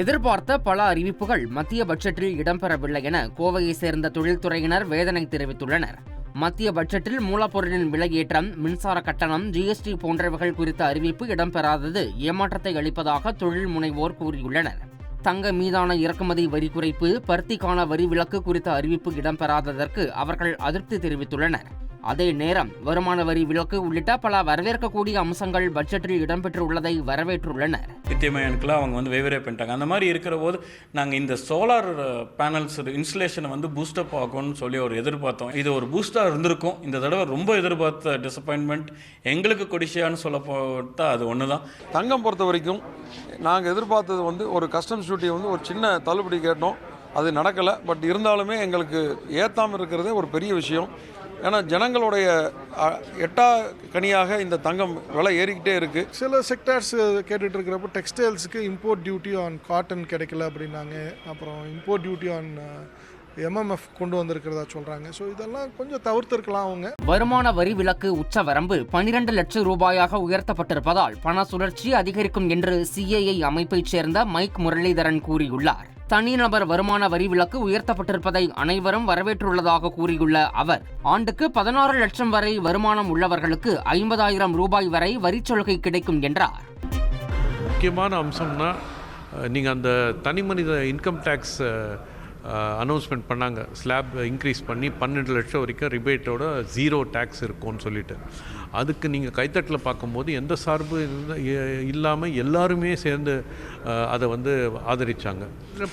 எதிர்பார்த்த பல அறிவிப்புகள் மத்திய பட்ஜெட்டில் இடம்பெறவில்லை என கோவையை சேர்ந்த தொழில்துறையினர் வேதனை தெரிவித்துள்ளனர். மத்திய பட்ஜெட்டில் மூலப்பொருளின் விலை ஏற்றம் மின்சார கட்டணம் ஜிஎஸ்டி போன்றவைகள் குறித்த அறிவிப்பு இடம்பெறாதது ஏமாற்றத்தை அளிப்பதாக தொழில் முனைவோர் கூறியுள்ளனர். தங்க மீதான இறக்குமதி வரி குறைப்பு பருத்திக்கான வரி விலக்கு குறித்த அறிவிப்பு இடம்பெறாததற்கு அவர்கள் அதிருப்தி தெரிவித்துள்ளனர். அதே நேரம் வருமான வரி விலக்கு உள்ளிட்ட பல வரவேற்கக்கூடிய அம்சங்கள் பட்ஜெட்டில் இடம்பெற்றுள்ளதை வரவேற்றுள்ளனர். லித்தியமயனுக்குலாம் அவங்க வந்து வெவ்வேறு பண்ணிட்டாங்க. அந்த மாதிரி இருக்கிற போது நாங்கள் இந்த சோலார் பேனல்ஸ் இன்ஸ்டலேஷனை வந்து பூஸ்டப் ஆகும்னு சொல்லி ஒரு எதிர்பார்த்தோம். இது ஒரு பூஸ்டாக இருந்திருக்கும். இந்த தடவை ரொம்ப எதிர்பார்த்த டிசப்பாயின்மெண்ட் எங்களுக்கு கொடிஷியான்னு சொல்ல போட்டால் அது ஒன்று தான் தங்கம் பொறுத்த வரைக்கும் நாங்கள் எதிர்பார்த்தது வந்து ஒரு கஸ்டம்ஸ் டியூட்டியை வந்து ஒரு சின்ன தள்ளுபடி கேட்டோம். அது நடக்கலை. பட் இருந்தாலுமே எங்களுக்கு ஏற்றாமல் இருக்கிறதே ஒரு பெரிய விஷயம். ஏன்னா ஜனங்களுடைய எட்டா கனியாக இந்த தங்கம் விலை ஏறிக்கிட்டே இருக்குது சில செக்டார்ஸ் கேட்டுட்டு இருக்கிறப்ப டெக்ஸ்டைல்ஸுக்கு இம்போர்ட் டியூட்டி ஆன் காட்டன் கிடைக்கல அப்படின்னாங்க. அப்புறம் இம்போர்ட் டியூட்டி ஆன் எம்எம்எஃப் கொண்டு வந்திருக்கிறதா சொல்கிறாங்க ஸோ இதெல்லாம் கொஞ்சம் தவிர்த்திருக்கலாம் அவங்க. வருமான வரி விலக்கு உச்சவரம்பு பனிரெண்டு லட்சம் ரூபாயாக உயர்த்தப்பட்டிருப்பதால் பண சுழற்சி அதிகரிக்கும் என்று சிஏஐ அமைப்பைச் சேர்ந்த மைக் முரளிதரன் கூறியுள்ளார். தனிநபர் வருமான வரி விலக்கு உயர்த்தப்பட்டிருப்பதை அனைவரும் வரவேற்றுள்ளதாக கூறியுள்ள அவர் ஆண்டுக்கு பதினாறு லட்சம் வரை வருமானம் உள்ளவர்களுக்கு ஐம்பதாயிரம் ரூபாய் வரை வரிச்சலுகை கிடைக்கும் என்றார். முக்கியமான அம்சம்னா நீங்கள் அந்த தனி மனித இன்கம் டேக்ஸ் அனௌன்ஸ்மெண்ட் பண்ணாங்க. ஸ்லாப் இன்க்ரீஸ் பண்ணி பன்னெண்டு லட்சம் வரைக்கும் ரிபேட்டோட ஜீரோ டேக்ஸ் இருக்கும்னு சொல்லிட்டு. அதுக்கு நீங்கள் கைத்தட்டில் பார்க்கும்போது எந்த சார்பு இல்லாமல் எல்லாருமே சேர்ந்து அதை வந்து ஆதரித்தாங்க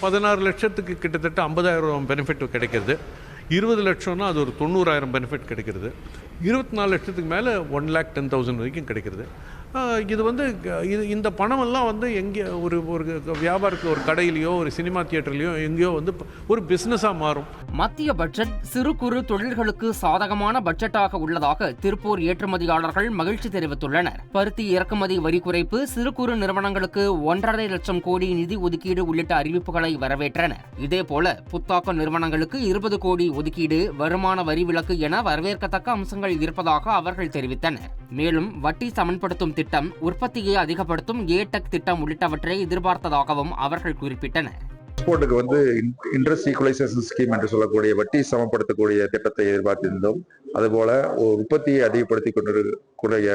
பதினாறு லட்சத்துக்கு கிட்டத்தட்ட ஐம்பதாயிரம் பெனிஃபிட் கிடைக்கிறது. இருபது லட்சம்னா அது ஒரு தொண்ணூறாயிரம் பெனிஃபிட் கிடைக்கிறது. இருபத்தி நாலு லட்சத்துக்கு மேலே ஒன் லேக் டென் தௌசண்ட் வரைக்கும் கிடைக்கிறது. இது வந்து க- இது இந்த பணமெல்லாம் வந்து எங்கே ஒரு ஒரு வியாபாரத்துக்கு ஒரு கடையிலையோ ஒரு சினிமா தியேட்டர்லையோ எங்கேயோ வந்து ஒரு பிஸ்னஸாக மாறும். மத்திய பட்ஜெட் சிறு குறு தொழில்களுக்கு சாதகமான பட்ஜெட்டாக உள்ளதாக திருப்பூர் ஏற்றுமதியாளர்கள் மகிழ்ச்சி தெரிவித்துள்ளனர். பருத்தி இறக்குமதி வரி குறைப்பு சிறு குறு நிறுவனங்களுக்கு ஒன்றரை லட்சம் கோடி நிதி ஒதுக்கீடு உள்ளிட்ட அறிவிப்புகளை வரவேற்றனர். இதேபோல புத்தாக்க நிறுவனங்களுக்கு இருபது கோடி ஒதுக்கீடு வருமான வரி விலக்கு என வரவேற்கத்தக்க அம்சங்கள் இருப்பதாக அவர்கள் தெரிவித்தனர். மேலும் வட்டி சமன்படுத்தும் திட்டம் உற்பத்தியை அதிகப்படுத்தும் ஏடெக் திட்டம் உள்ளிட்டவற்றை எதிர்பார்த்ததாகவும் அவர்கள் குறிப்பிட்டனர். எக்ஸ்போர்ட்டுக்கு வந்து இன்ட்ரெஸ்ட் ஈக்குவலைசேஷன் ஸ்கீம் என்று சொல்லக்கூடிய வட்டி சமப்படுத்தக்கூடிய திட்டத்தை எதிர்பார்த்திருந்தோம். அதுபோல ஒரு உற்பத்தியை அதிகப்படுத்தி கொண்டிருக்கக்கூடிய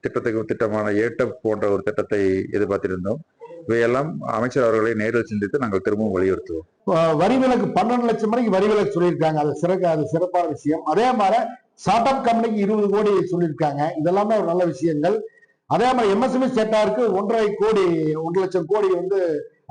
திட்டத்துக்கு திட்டமான ஏட்டப் போன்ற ஒரு திட்டத்தை எதிர்பார்த்திருந்தோம். இவையெல்லாம் அமைச்சர் அவர்களை நேரில் சிந்தித்து நாங்கள் திரும்பவும் வலியுறுத்துவோம். வரி விலக்கு பன்னெண்டு லட்சம் வரைக்கும் வரி விலக்கு சொல்லியிருக்காங்க. அது சிறக்க அது சிறப்பான விஷயம். அதே மாதிரி ஸ்டார்ட் அப் கம்பெனிக்கு இருபது கோடி சொல்லியிருக்காங்க. இதெல்லாமே ஒரு நல்ல விஷயங்கள். அதே மாதிரி எம்எஸ்எம்இ செக்டாருக்கு ஒன்றரை கோடி ஒன்று லட்சம் கோடி வந்து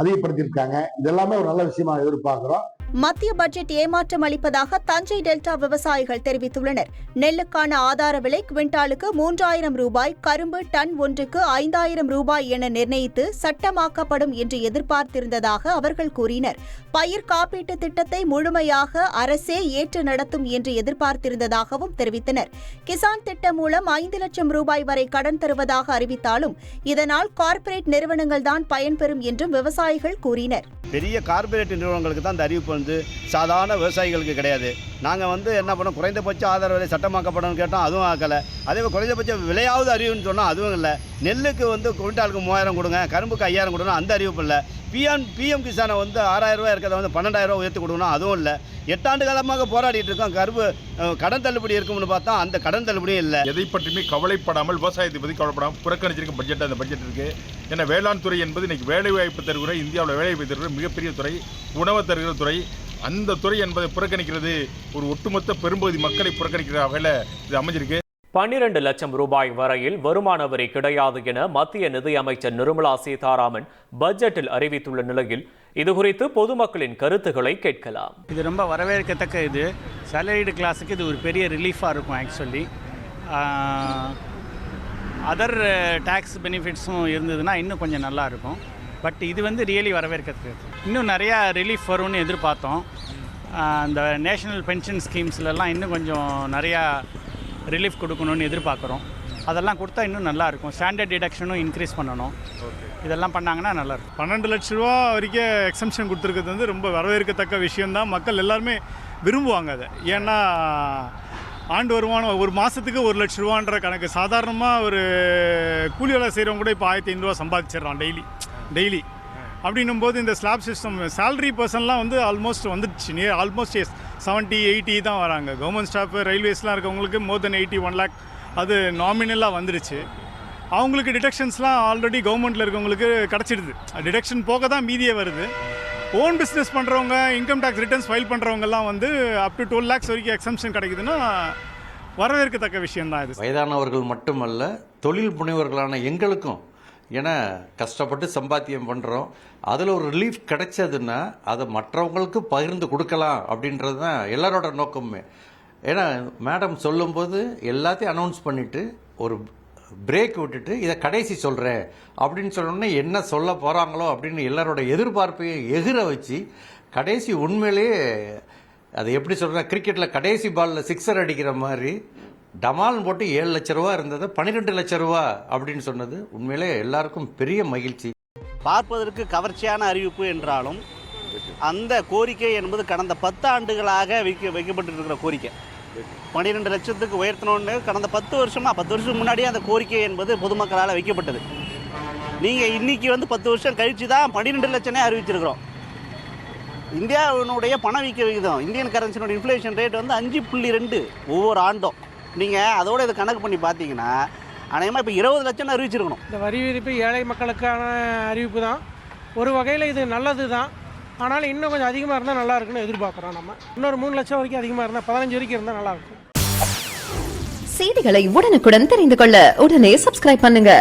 அதிகப்படுத்தியிருக்காங்க. இதெல்லாமே ஒரு நல்ல விஷயமா எதிர்பார்க்கிறோம். மத்திய பட்ஜெட் ஏமாற்றம் அளிப்பதாக தஞ்சை டெல்டா விவசாயிகள் தெரிவித்துள்ளனர். நெல்லுக்கான ஆதார விலை குவிண்டாலுக்கு மூன்றாயிரம் ரூபாய் கரும்பு டன் ஒன்றுக்கு ஐந்தாயிரம் ரூபாய் என நிர்ணயித்து சட்டமாக்கப்படும் என்று எதிர்பார்த்திருந்ததாக அவர்கள் கூறினர். பயிர் காப்பீட்டு திட்டத்தை முழுமையாக அரசே ஏற்று நடத்தும் என்று எதிர்பார்த்திருந்ததாகவும் தெரிவித்தனர். கிசான் திட்டம் மூலம் ஐந்து லட்சம் ரூபாய் வரை கடன் தருவதாக அறிவித்தாலும் இதனால் கார்ப்பரேட் நிறுவனங்கள் தான் பயன்பெறும் என்றும் விவசாயிகள் கூறினர். பெரிய கார்ப்பரேட் நிறுவனங்களுக்கு தான் இந்த அறிவிப்பு வந்து சாதாரண விவசாயிகளுக்கு கிடையாது. நாங்கள் வந்து என்ன பண்ணோம்? குறைந்தபட்ச ஆதார விலை சட்டமாக்கப்படணும்னு கேட்டோம் அதுவும் ஆக்கலை. அதே மாதிரி குறைந்தபட்ச விலையாவது அறிவுன்னு சொன்னால் அதுவும் இல்லை. நெல்லுக்கு வந்து குவிண்டாலுக்கு மூவாயிரம் கொடுங்க கரும்புக்கு ஐயாயிரம் கொடுங்க அந்த அறிவிப்பு இல்லை. பிஎம் பிஎம் கிசானை வந்து ஆறாயிரரூவா இருக்கிறத வந்து பன்னெண்டாயிரம் உயர்த்தி கொடுக்கணும் அதுவும் இல்லை. எட்டாண்டு காலமாக போராடிட்டு இருக்கோம் கரும்பு கடன் தள்ளுபடி இருக்கும்னு பார்த்தா அந்த கடன் தள்ளுபடியும் இல்லை. எதை பற்றியுமே கவலைப்படாமல் விவசாயத்தை பற்றி கவலைப்படாமல் புறக்கணிச்சிருக்க பட்ஜெட் அந்த பட்ஜெட் இருக்குது ஏன்னா வேளாண் துறை என்பது இன்றைக்கி வேலை வாய்ப்பு தருகிற இந்தியாவில் வேலை வாய்ப்பு தருகிற மிகப்பெரிய துறை உணவு தருகிற துறை. அந்த துறை என்பதை புறக்கணிக்கிறது ஒரு ஒட்டுமொத்த பெரும்பகுதி மக்களை புறக்கணிக்கிற வகையில் இது அமைஞ்சிருக்கு. பன்னிரண்டு லட்சம் ரூபாய் வரையில் வருமான வரி கிடையாது என மத்திய நிதியமைச்சர் நிர்மலா சீதாராமன் பட்ஜெட்டில் அறிவித்துள்ள நிலையில் இதுகுறித்து பொதுமக்களின் கருத்துக்களை கேட்கலாம். இது ரொம்ப வரவேற்கத்தக்க இது. சேலரிடு கிளாஸுக்கு இது ஒரு பெரிய ரிலீஃபாக இருக்கும் ஆக்சுவலி அதர் டேக்ஸ் பெனிஃபிட்ஸும் இருந்ததுன்னா இன்னும் கொஞ்சம் நல்லா இருக்கும். பட் இது வந்து ரியலி வரவேற்கத்தக்கது. இன்னும் நிறையா ரிலீஃப் வரும்னு எதிர்பார்த்தோம். இந்த நேஷனல் பென்ஷன் ஸ்கீம்ஸ்லலாம் இன்னும் கொஞ்சம் நிறையா ரிலீஃப் கொடுக்கணும்னு எதிர்பார்க்குறோம். அதெல்லாம் கொடுத்தா இன்னும் நல்லா இருக்கும். ஸ்டாண்டர்ட் டிடக்ஷனும் இன்க்ரீஸ் பண்ணணும். இதெல்லாம் பண்ணாங்கன்னா நல்லா இருக்கும். பன்னெண்டு லட்ச ரூபா வரைக்கும் எக்ஸம்ஷன் கொடுத்துருக்கிறது வந்து ரொம்ப வரவேற்கத்தக்க விஷயம்தான். மக்கள் எல்லாருமே விரும்புவாங்க அதை. ஏன்னா ஆண்டு வருமானம் ஒரு மாதத்துக்கு ஒரு லட்ச ரூபான்ற கணக்கு. சாதாரணமாக ஒரு கூலி வேலை செய்கிறவங்க கூட இப்போ ஆயிரத்தி ஐநூறுரூவா சம்பாதிச்சிடுறான் டெய்லி. டெய்லி. அப்படின்னும் போது இந்த ஸ்லாப் சிஸ்டம் சேலரி பர்சன்லாம் வந்து ஆல்மோஸ்ட் வந்துடுச்சு. Near almost as seventy eighty தான் வராங்க. கவர்மெண்ட் ஸ்டாஃப் ரயில்வேஸ்லாம் இருக்கவங்களுக்கு more than eighty one lakh அது நாமினலாக வந்துடுச்சு. அவங்களுக்கு டிடக்ஷன்ஸ்லாம் ஆல்ரெடி கவர்மெண்ட்டில் இருக்கவங்களுக்கு கிடச்சிடுது. டிடக்ஷன் போக தான் மீதியே வருது. ஓன் பிஸ்னஸ் பண்ணுறவங்க இன்கம் டேக்ஸ் ரிட்டர்ன்ஸ் ஃபைல் பண்ணுறவங்கலாம் வந்து அப் டு டுவெல் லேக்ஸ் வரைக்கும் எக்ஸம்ஷன் கிடைக்குதுன்னா வரவேற்கத்தக்க விஷயம்தான் இது. வயதானவர்கள் மட்டுமல்ல தொழில் முனைவர்களான எங்களுக்கும் ஏன்னா கஷ்டப்பட்டு சம்பாத்தியம் பண்ணுறோம் அதில் ஒரு ரிலீஃப் கிடைச்சதுன்னா அதை மற்றவங்களுக்கு பகிர்ந்து கொடுக்கலாம் அப்படின்றது தான் எல்லாரோட நோக்கமுமே. ஏன்னா மேடம் சொல்லும்போது எல்லாத்தையும் அனௌன்ஸ் பண்ணிவிட்டு ஒரு பிரேக் விட்டுட்டு இதை கடைசி சொல்கிறேன் அப்படின்னு சொன்னோன்னே என்ன சொல்ல போகிறாங்களோ அப்படின்னு எல்லாரோட எதிர்பார்ப்பையும் எகிர வச்சு கடைசி உண்மையிலேயே அது எப்படி சொல்கிறேன் கிரிக்கெட்டில் கடைசி பாலில் சிக்ஸர் அடிக்கிற மாதிரி டமால்னு போட்டு ஏழு லட்ச ரூபா இருந்தது பன்னிரெண்டு லட்ச ரூபா அப்படின்னு சொன்னது உண்மையிலே எல்லாருக்கும் பெரிய மகிழ்ச்சி. பார்ப்பதற்கு கவர்ச்சியான அறிவிப்பு என்றாலும் அந்த கோரிக்கை என்பது கடந்த பத்து ஆண்டுகளாக வைக்க வைக்கப்பட்டிருக்கிற கோரிக்கை. பன்னிரெண்டு லட்சத்துக்கு உயர்த்தணும்னு கடந்த பத்து வருஷமாக பத்து வருஷம் முன்னாடியே அந்த கோரிக்கை என்பது பொதுமக்களால் வைக்கப்பட்டது. நீங்கள் இன்னைக்கு வந்து பத்து வருஷம் கழித்து தான் பன்னிரெண்டு லட்சமே அறிவிச்சிருக்கிறோம். இந்தியாவினுடைய பணவீக்க விகிதம் இந்தியன் கரன்சினுடைய இன்ஃப்ளேஷன் ரேட் வந்து அஞ்சு புள்ளி ரெண்டு ஒவ்வொரு ஆண்டும். நீங்கள் அதோட இதை கணக்கு பண்ணி பார்த்தீங்கன்னா அநேகமாக இப்போ இருபது லட்சம் அறிவிச்சிருக்கணும். இந்த வரி விதிப்பு ஏழை மக்களுக்கான அறிவிப்பு தான். ஒரு வகையில் இது நல்லது தான். ஆனாலும் இன்னும் கொஞ்சம் அதிகமாக இருந்தால் நல்லா இருக்குன்னு எதிர்பார்க்குறோம் நம்ம. இன்னொரு மூணு லட்சம் வரைக்கும் அதிகமாக இருந்தால் பதினஞ்சு வரைக்கும் இருந்தால் நல்லா இருக்கும். செய்திகளை உடனுக்குடன் தெரிந்து கொள்ள உடனே சப்ஸ்கிரைப் பண்ணுங்க.